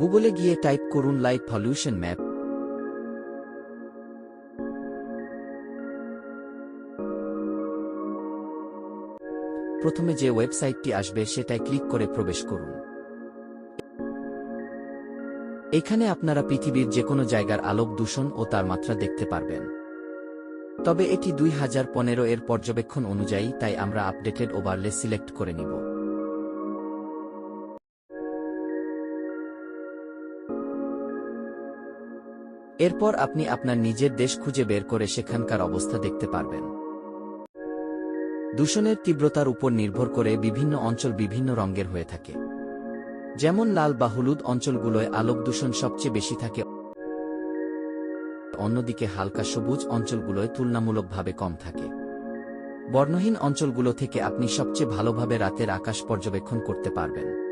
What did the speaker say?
গুগলে গিয়ে টাইপ করুন লাইট পলিউশন ম্যাপ। প্রথমে যে ওয়েবসাইটটি আসবে সেটায় ক্লিক করে প্রবেশ করুন। এখানে আপনারা পৃথিবীর যে কোনো জায়গার আলোক দূষণ ও তার মাত্রা দেখতে পারবেন। তবে এটি দুই হাজার পনেরো এর পর্যবেক্ষণ অনুযায়ী, তাই আমরা আপডেটেড ওভারলে সিলেক্ট করে নিব। এরপর আপনি আপনার নিজের দেশ খুঁজে বের করে সেখানকার অবস্থা দেখতে পারবেন। দূষণের তীব্রতার উপর নির্ভর করে বিভিন্ন অঞ্চল বিভিন্ন রঙের হয়ে থাকে। যেমন লাল বা হলুদ অঞ্চলগুলোয় আলোক দূষণ সবচেয়ে বেশি থাকে। অন্যদিকে হালকা সবুজ অঞ্চলগুলোয় তুলনামূলকভাবে কম থাকে। বর্ণহীন অঞ্চলগুলো থেকে আপনি সবচেয়ে ভালোভাবে রাতের আকাশ পর্যবেক্ষণ করতে পারবেন।